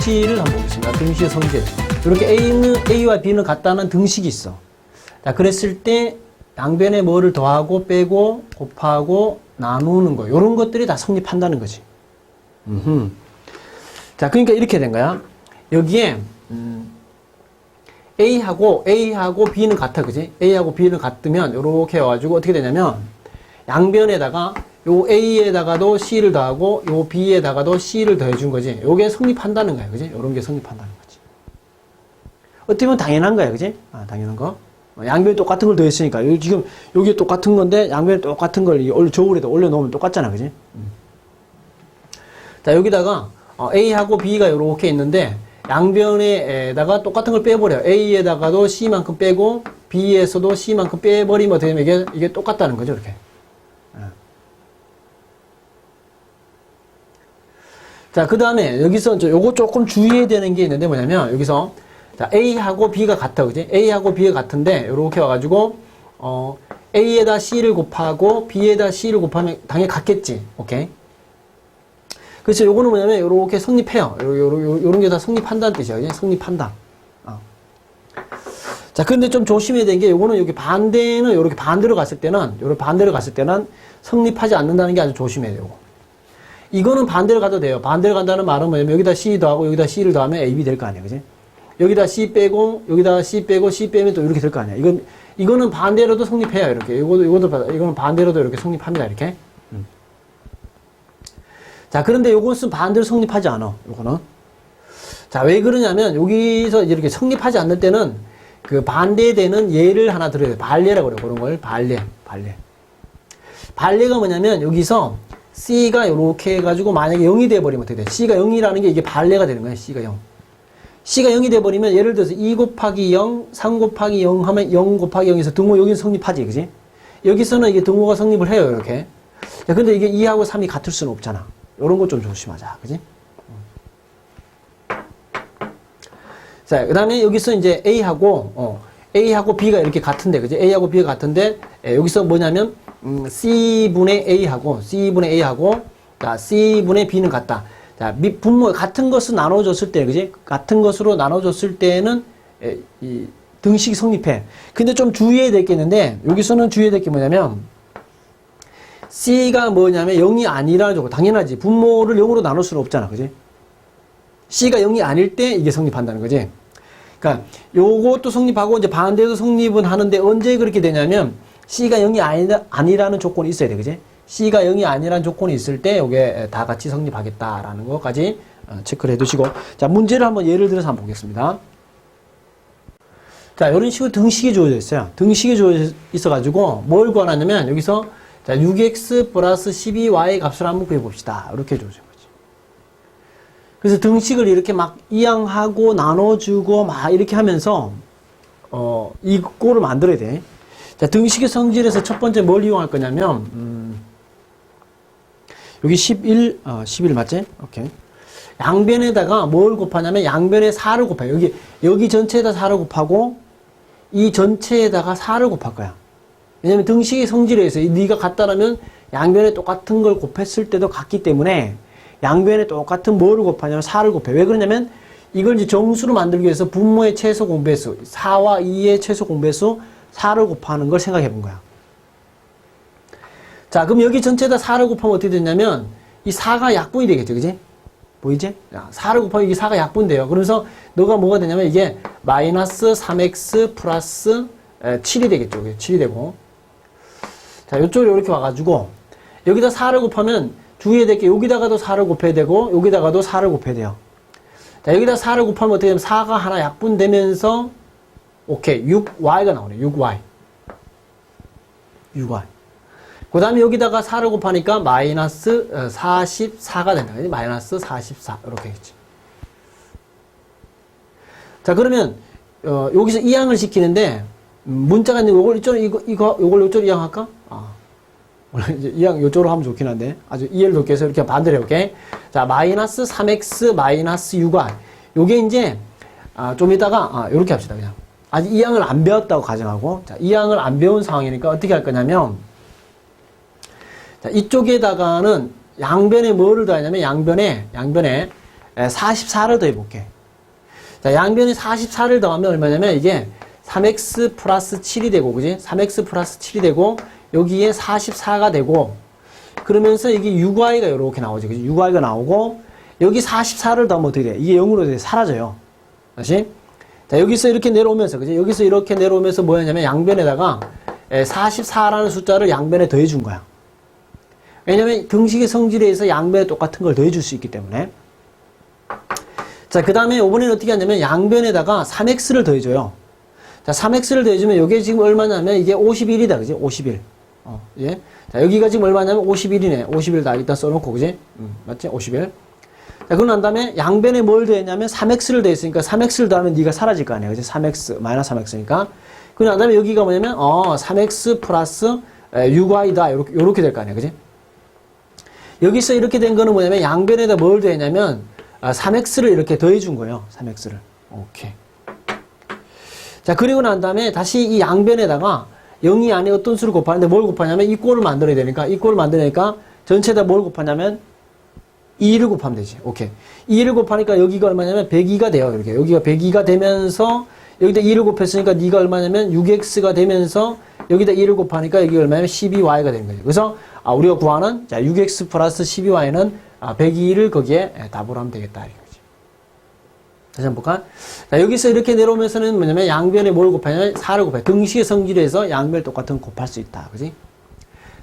등식지를 한번 보겠습니다. 등식의 성질. 이렇게 A는, A와 B는 같다는 등식이 있어. 자, 그랬을 때 양변에 뭐를 더하고 빼고 곱하고 나누는 거. 이런 것들이 다 성립한다는 거지. 음흠. 자, 그러니까 이렇게 된 거야. 여기에, 음, A하고, A하고 B는 같아, 그지? A하고 B는 같으면, 요렇게 해가지고 어떻게 되냐면, 양변에다가, 요 A에다가도 C를 더하고, 요 B에다가도 C를 더해준 거지. 요게 성립한다는 거야, 그지? 요런 게 성립한다는 거지. 어떻게 보면 당연한 거야, 그지? 아, 당연한 거. 어, 양변이 똑같은 걸 더했으니까. 여기 지금, 여기 똑같은 건데, 양변에 똑같은 걸 저울에다 올려놓으면 똑같잖아, 그지? 자, 여기다가 어, A하고 B가 이렇게 있는데 양변에다가 똑같은 걸 빼버려요. A에다가도 C만큼 빼고 B에서도 C만큼 빼버리면 되면 이게, 이게 똑같다는 거죠, 이렇게. 자, 그 다음에 여기서 저 요거 조금 주의해야 되는 게 있는데 뭐냐면 여기서 자, A하고 B가 같아, 그지? A하고 B가 같은데 이렇게 와가지고 어, A에다 C를 곱하고 B에다 C를 곱하면 당연히 같겠지, 오케이? 그렇죠. 요거는 뭐냐면 요렇게 성립해요. 요, 요, 요, 요런 게 다 성립한다는 뜻이야. 그냥 성립한다. 어. 자, 근데 좀 조심해야 되는 게 요거는 여기 반대는 요렇게 반대로 갔을 때는 요렇게 반대로 갔을 때는 성립하지 않는다는 게 아주 조심해야 돼요. 이거는 반대로 가도 돼요. 반대로 간다는 말은 뭐냐면 여기다 C 더하고 여기다 C를 더하면 AB 될 거 아니야. 그지? 여기다 C 빼고 여기다 C 빼고 C 빼면 또 이렇게 될 거 아니야. 이건 이거는 반대로도 성립해요. 이렇게. 이거도 봐- 이거는 반대로도 이렇게 성립합니다. 이렇게. 자, 그런데 요것은 반대로 성립하지 않아. 요거는. 자, 왜 그러냐면 여기서 이렇게 성립하지 않는 때는 그 반대되는 예를 하나 들어야 돼. 반례라고 그래. 그런 걸 반례. 반례. 반례가 뭐냐면 여기서 C가 이렇게 해가지고 만약에 0이 돼버리면 어떻게 돼? C가 0이라는 게 이게 반례가 되는 거야. C가 0. C가 0이 돼버리면 예를 들어서 2 곱하기 0, 3 곱하기 0 하면 0 곱하기 0에서 등호 여기는 성립하지. 그지? 여기서는 이게 등호가 성립을 해요. 이렇게. 자, 근데 이게 2하고 3이 같을 수는 없잖아. 요런 거좀 조심하자. 그지? 자, 그 다음에 여기서 이제 A하고, 어, A하고 B가 이렇게 같은데, 그지? A하고 B가 같은데, 에, 여기서 뭐냐면, 음, C분의 A하고, C분의 A하고, 자, C분의 B는 같다. 자, 미, 분모, 같은 것을 나눠줬을 때, 그지? 같은 것으로 나눠줬을 때는, 에, 이, 등식이 성립해. 근데 좀 주의해야 될 게 있는데, 여기서는 주의해야 될 게 뭐냐면, C가 뭐냐면 0이 아니라는 거 당연하지. 분모를 0으로 나눌 수는 없잖아. 그지? C가 0이 아닐 때 이게 성립한다는 거지. 그러니까 요것도 성립하고 이제 반대도 성립은 하는데 언제 그렇게 되냐면 C가 0이 아니다, 아니라는 조건이 있어야 돼. 그지? C가 0이 아니라는 조건이 있을 때 요게 다 같이 성립하겠다라는 것까지 어, 체크를 해 두시고 자, 문제를 한번 예를 들어서 한번 보겠습니다. 자, 이런 식으로 등식이 주어져 있어요. 등식이 주어져 있어가지고 뭘 구하냐면 여기서 자, 6x 플러스 12y 값을 한번 구해봅시다. 이렇게 주어진 거지. 그래서 등식을 이렇게 막 이항하고 나눠주고 막 이렇게 하면서 어, 이 꼴을 만들어야 돼. 자, 등식의 성질에서 첫 번째 뭘 이용할 거냐면 음, 여기 11, 어, 11 맞지? 오케이. 양변에다가 뭘 곱하냐면 양변에 4를 곱해. 여기 여기 전체에다 4를 곱하고 이 전체에다가 4를 곱할 거야. 왜냐면 등식의 성질에 의해서 네가 같다라면 양변에 똑같은 걸 곱했을 때도 같기 때문에 양변에 똑같은 뭐를 곱하냐면 4를 곱해. 왜 그러냐면 이걸 이제 정수로 만들기 위해서 분모의 최소 공배수 4와 2의 최소 공배수 4를 곱하는 걸 생각해 본 거야. 자, 그럼 여기 전체에다 4를 곱하면 어떻게 되냐면 이 4가 약분이 되겠죠. 그지? 보이지? 자, 4를 곱하면 이게 4가 약분돼요. 그래서 너가 뭐가 되냐면 이게 마이너스 3x 플러스 7이 되겠죠. 7이 되고. 자, 이쪽으로 이렇게 와가지고 여기다 4를 곱하면 주의해야 될 게 여기다가도 4를 곱해야 되고 여기다가도 4를 곱해야 돼요. 자, 여기다 4를 곱하면 어떻게 되면 4가 하나 약분되면서 오케이 6y가 나오네. 6y. 6y. 그 다음에 여기다가 4를 곱하니까 마이너스 44가 된다. 그지? 마이너스 44. 이렇게 했지. 자, 그러면, 어, 여기서 이항을 시키는데, 음, 문자가 있는 요걸 이쪽, 이거, 이거, 요걸 이쪽으로 이항할까? 아. 원래 이제 이항 요쪽으로 하면 좋긴 한데, 아주 이해를 돕기 위해서 이렇게 반대로 해볼게. 자, 마이너스 3x 마이너스 6y. 요게 이제, 아, 좀 이따가, 아, 요렇게 합시다, 그냥. 아직 이항을 안 배웠다고 가정하고, 자, 이항을 안 배운 상황이니까 어떻게 할 거냐면, 자, 이쪽에다가는 양변에 뭐를 더하냐면 양변에 양변에 44를 더해 볼게. 자, 양변에 44를 더하면 얼마냐면 이게 3x 플러스 7이 되고, 그지? 3x 플러스 7이 되고, 여기에 44가 되고, 그러면서 이게 6y가 이렇게 나오죠. 그지? 6y가 나오고, 여기 44를 더하면 어떻게 돼? 이게 0으로 돼. 사라져요. 다시. 자, 여기서 이렇게 내려오면서, 그지? 여기서 이렇게 내려오면서 뭐였냐면 양변에다가 44라는 숫자를 양변에 더해준 거야. 왜냐면 등식의 성질에 의해서 양변에 똑같은 걸 더해줄 수 있기 때문에. 자, 그 다음에 이번에는 어떻게 하냐면 양변에다가 3x를 더해줘요. 자, 3x를 더해주면 이게 지금 얼마냐면 이게 51이다. 그지? 51. 어, 예. 자, 여기가 지금 얼마냐면 51이네. 51다 일단 써놓고, 그지? 음, 맞지? 51. 자, 그러고 난 다음에 양변에 뭘 더했냐면 3x를 더했으니까 3x를 더하면 네가 사라질 거. 그지? 3x, 마이너스 3x니까. 그러고 난 다음에 여기가 뭐냐면, 어, 3x 플러스 6y다. 요렇게, 요렇게 될 거 아니야. 그지? 여기서 이렇게 된 거는 뭐냐면 양변에다 뭘 더했냐면, 아, 3x를 이렇게 더해 준 거예요. 3x를. 오케이. 자, 그리고 난 다음에 다시 이 양변에다가 0이 안에 어떤 수를 곱하는데 뭘 곱하냐면 이 꼴을 만들어야 되니까 이 꼴을 만드니까 전체에다 뭘 곱하냐면 2를 곱하면 되지. 오케이. 2를 곱하니까 여기가 얼마냐면 102가 돼요. 이렇게. 여기가 102가 되면서 여기다 2를 곱했으니까 네가 얼마냐면 6x가 되면서 여기다 2를 곱하니까 여기 얼마냐면 12y가 되는 거죠. 그래서 아, 우리가 구하는 자, 6x 플러스 12y는 아, 102를 거기에 예, 답으로 하면 되겠다. 이거지. 다시 한번 볼까? 자, 여기서 이렇게 내려오면서는 뭐냐면 양변에 뭘 곱하냐면 4를 곱해. 등식의 성질에서 양변 똑같은 거 곱할 수 있다. 그지?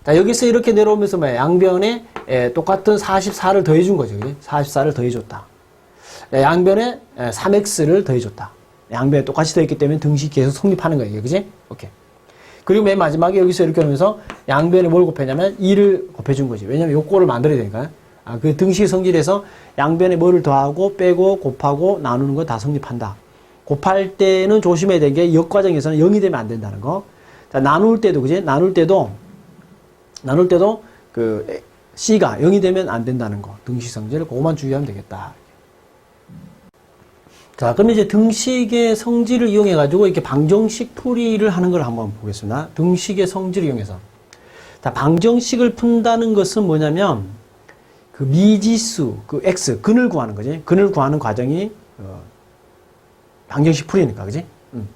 자, 여기서 이렇게 내려오면서 뭐야? 양변에 에, 똑같은 44를 더해준 거죠. 그지? 44를 더해줬다. 자, 양변에 에, 3x를 더해줬다. 양변에 똑같이 더했기 때문에 등식이 계속 성립하는 거예요. 그지? 오케이. 그리고 맨 마지막에 여기서 이렇게 오면서 양변에 뭘 곱했냐면 2를 곱해준 거지. 왜냐면 요 꼴을 만들어야 되니까. 아, 그 등식 성질에서 양변에 뭐를 더하고 빼고 곱하고 나누는 거 다 성립한다. 곱할 때는 조심해야 되는 게 역과정에서는 0이 되면 안 된다는 거. 자, 나눌 때도, 그지? 나눌 때도, 나눌 때도 그 C가 0이 되면 안 된다는 거. 등식 성질, 그거만 주의하면 되겠다. 자, 그럼 이제 등식의 성질을 이용해 가지고 이렇게 방정식 풀이를 하는 걸 한번 보겠습니다. 등식의 성질을 이용해서. 자, 방정식을 푼다는 것은 뭐냐면, 그 미지수, 그 x, 근을 구하는 거지. 근을 구하는 과정이, 어, 방정식 풀이니까, 그지? 음.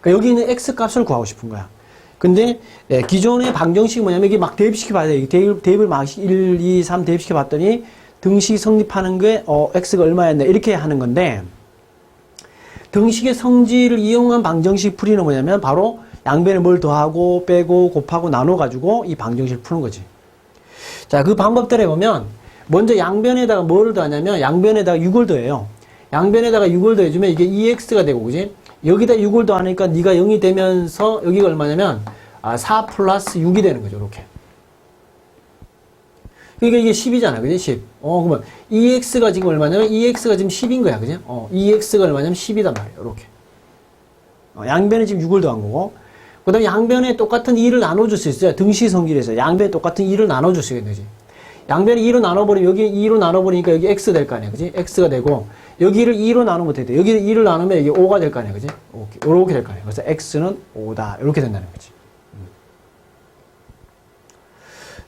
그러니까 여기 있는 x 값을 구하고 싶은 거야. 근데, 예, 기존의 방정식이 뭐냐면, 이게 막 대입시켜 봐야 돼. 대입, 대입을 막 1, 2, 3 대입시켜 봤더니, 등식이 성립하는 게, 어, x가 얼마였네. 이렇게 하는 건데, 등식의 성질을 이용한 방정식 풀이는 뭐냐면 바로 양변에 뭘 더하고 빼고 곱하고 나눠 가지고 이 방정식을 푸는 거지. 자, 그 방법대로 해보면 먼저 양변에다가 뭐를 더하냐면 양변에다가 6을 더해요. 양변에다가 6을 더해주면 이게 2x가 되고, 그지? 여기다 6을 더하니까 네가 0이 되면서 여기가 얼마냐면 아, 4 플러스 6이 되는 거죠, 이렇게. 그러니까 이게 10이잖아, 그지? 10. 어, 그러면 2x가 지금 얼마냐면 2x가 지금 10인 거야, 그지? 어, 2x가 얼마냐면 10이단 말이야, 이렇게. 어, 양변에 지금 6을 더한 거고. 그 다음에 양변에 똑같은 2를 나눠줄 수 있어요. 등식 성질에서. 양변에 똑같은 2를 나눠줄 수 있는 거지. 양변에 2로 나눠버리면 여기 2로 나눠버리니까 여기 x 될 거 아니야, 그지? x가 되고, 여기를 2로 나누면 돼. 여기를 2를 나누면 이게 5가 될 거 아니야, 그지? 이렇게, 될 거 아니야. 그래서 x는 5다. 이렇게 된다는 거지.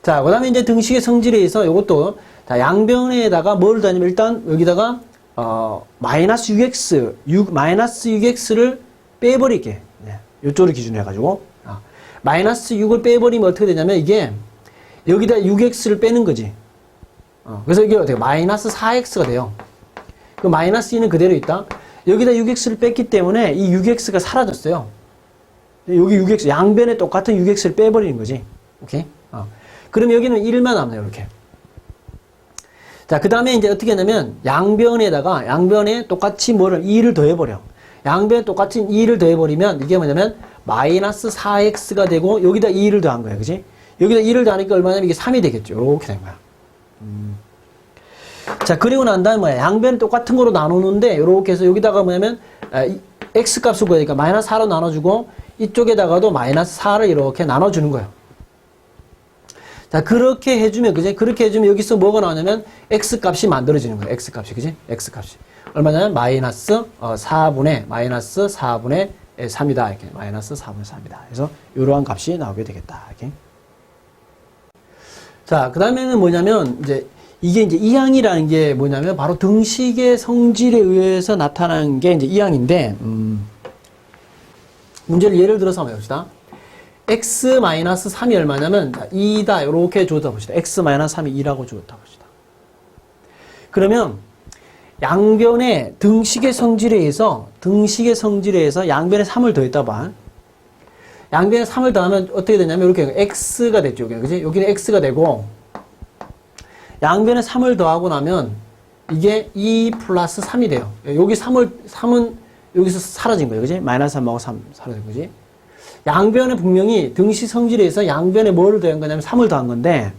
자, 그 다음에 이제 등식의 성질에 의해서 이것도, 자, 양변에다가 뭘 더하냐면 일단 여기다가, 어, 마이너스 6x, 6, 마이너스 6x를 빼버릴게. 네. 요쪽을 기준으로 해가지고. 아, 마이너스 6을 빼버리면 어떻게 되냐면 이게, 여기다 6x를 빼는 거지. 어, 그래서 이게 어떻게, 마이너스 4x가 돼요. 그 마이너스 2는 그대로 있다. 여기다 6x를 뺐기 때문에 이 6x가 사라졌어요. 여기 6x, 양변에 똑같은 6x를 빼버리는 거지. 오케이? 어. 그럼 여기는 1만 남네요, 이렇게. 자, 그 다음에 이제 어떻게 하냐면, 양변에다가, 양변에 똑같이 뭐를, 2를 더해버려. 양변에 똑같이 2를 더해버리면, 이게 뭐냐면, 마이너스 4x가 되고, 여기다 2를 더한 거야, 그지? 여기다 2를 더하니까 얼마냐면 이게 3이 되겠죠. 이렇게 된 거야. 음. 자, 그리고 난 다음에 뭐야, 양변을 똑같은 거로 나누는데, 이렇게 해서 여기다가 뭐냐면, 아, 이 x 값을 구하니까 마이너스 4로 나눠주고, 이쪽에다가도 마이너스 4를 이렇게 나눠주는 거예요. 자, 그렇게 해주면, 그지? 그렇게 해주면 여기서 뭐가 나오냐면, x 값이 만들어지는 거예요. x 값이, 그지? x 값이. 얼마냐면, 마이너스, 어, 4분의, 마이너스 4분의 3이다. 이렇게. 마이너스 4분의 3이다. 그래서, 이러한 값이 나오게 되겠다. 이렇게. 자, 그 다음에는 뭐냐면, 이제, 이게 이제 이항이라는 게 뭐냐면 바로 등식의 성질에 의해서 나타나는 게 이제 이항인데 음, 문제를 예를 들어서 한번 해봅시다. x-3이 얼마냐면 2다 이렇게 줬다 봅시다. x-3이 2라고 줬다 봅시다. 그러면 양변의 등식의 성질에 의해서 등식의 성질에 의해서 양변에 3을 더했다 봐. 양변에 3을 더하면 어떻게 되냐면 이렇게 x가 됐죠. 여기는 x가 되고 양변에 3을 더하고 나면 이게 2 플러스 3이 돼요. 여기 3을 3은 여기서 사라진 거예요. 그지? 마이너스 3하고 3 사라진 거지. 양변에 분명히 등식 성질에 의해서 양변에 뭐를 더한 거냐면 3을 더한 건데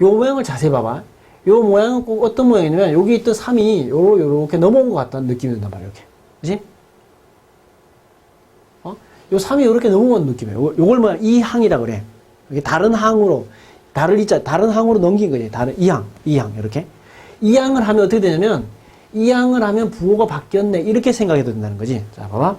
요 모양을 자세히 봐봐. 요 모양은 꼭 어떤 모양이냐면 여기 있던 3이 요러 요렇게 넘어온 것 같다는 느낌이 든단 말이야. 이렇게. 그지? 어? 요 3이 요렇게 넘어온 느낌이에요. 요- 요걸 뭐야? 이 항이라 그래. 이게 다른 항으로 다른 이자 다른 항으로 넘긴 거지. 다른 이 항, 이항 이렇게. 이 항을 하면 어떻게 되냐면 이 항을 하면 부호가 바뀌었네. 이렇게 생각해도 된다는 거지. 자, 봐봐.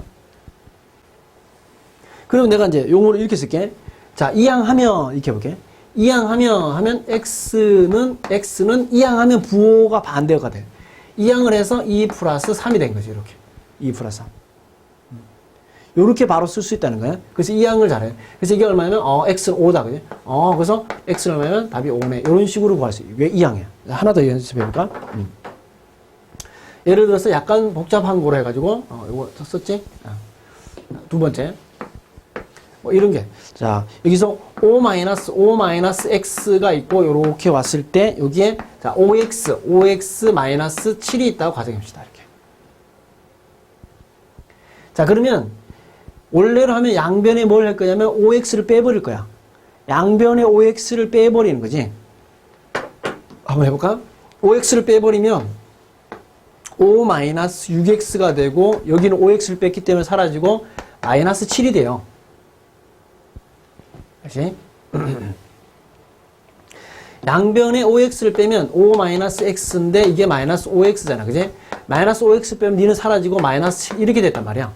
그럼 내가 이제 용어를 이렇게 쓸게. 자, 이항하면 이렇게 볼게. 이항하면 하면 x는 x는 이항하면 부호가 반대가 돼. 이항을 해서 2 플러스 3이 된 거지 이렇게. 2 플러스 3. 요렇게 바로 쓸 수 있다는 거야. 그래서 이항을 잘해. 그래서 이게 얼마냐면 어 x는 5다 그지? 어 그래서 x는 얼마냐면 답이 5네. 이런 식으로 구할 수 있어. 왜 이항이야? 하나 더 연습해 볼까? 음. 예를 들어서 약간 복잡한 거로 해가지고 어 이거 썼지? 아. 두 번째. 뭐 이런 게. 자, 여기서 5 마이너스 5 마이너스 x가 있고 요렇게 왔을 때 여기에 자, 5x 5x 마이너스 7이 있다고 가정합시다. 이렇게. 자, 그러면 원래로 하면 양변에 뭘 할 거냐면 5x를 빼버릴 거야. 양변에 5x를 빼버리는 거지. 한번 해볼까? 5x를 빼버리면 5 마이너스 6x가 되고 여기는 5x를 뺐기 때문에 사라지고 마이너스 7이 돼요. 다시. 양변에 5x를 빼면 5 마이너스 x인데 이게 마이너스 5x잖아. 그지? 마이너스 5x 빼면 니는 사라지고 마이너스 7 이렇게 됐단 말이야.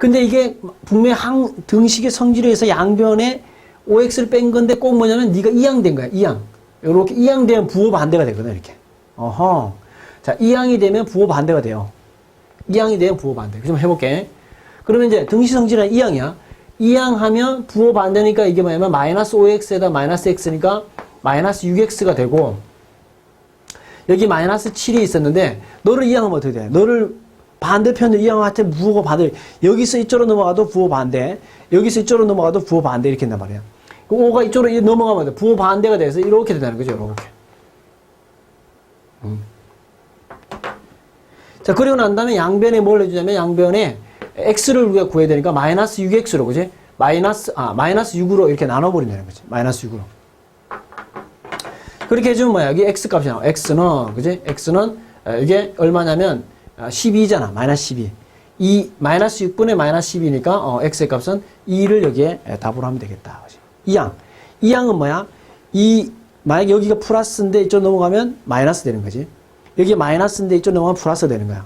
근데 이게 분명히 항, 등식의 성질에 의해서 양변에 5x를 뺀 건데 꼭 뭐냐면 네가 이항된 거야. 이항. 요렇게 이항되면 부호 반대가 되거든. 이렇게. 어허. 자, 이항이 되면 부호 반대가 돼요. 이항이 되면 부호 반대. 좀 해볼게. 그러면 이제 등식 성질은 이항이야. 이항하면 부호 반대니까 이게 뭐냐면 마이너스 5x에다 마이너스 x니까 마이너스 6x가 되고 여기 마이너스 7이 있었는데 너를 이항하면 어떻게 돼? 너를 반대편으로 이항할 때 부호가 반대 여기서 이쪽으로 넘어가도 부호 반대 여기서 이쪽으로 넘어가도 부호 반대 이렇게 한단 말이야. 그 5가 이쪽으로 넘어가면 돼. 부호 반대가 돼서 이렇게 된다는 거죠. 이렇게. 음. 자, 그리고 난 다음에 양변에 뭘 해주냐면 양변에 x를 우리가 구해야 되니까 마이너스 6x로, 그지? 마이너스, 아, 마이너스 6으로 이렇게 나눠버린다는 거지. 마이너스 6으로. 그렇게 해주면 뭐야? 여기 x 값이 나와. x는, 그지? x는, 어, 이게 얼마냐면, 아, 12잖아. 마이너스 12. 이, 마이너스 6분의 마이너스 12니까, 어, x의 값은 2를 여기에 에, 답으로 하면 되겠다. 그지? 이항. 이항은 뭐야? 이, 만약 여기가 플러스인데 이쪽 넘어가면 마이너스 되는 거지. 여기 마이너스인데 이쪽 넘어가면 플러스 되는 거야.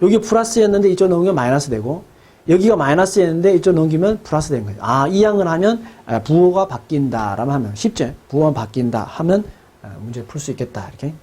여기 플러스였는데 이쪽 넘으면 마이너스 되고 여기가 마이너스였는데 이쪽 넘기면 플러스 되는 거죠. 아, 이 양을 하면 아, 부호가 바뀐다라면 하면 쉽죠. 부호가 바뀐다 하면 아, 문제를 풀수 있겠다. 이렇게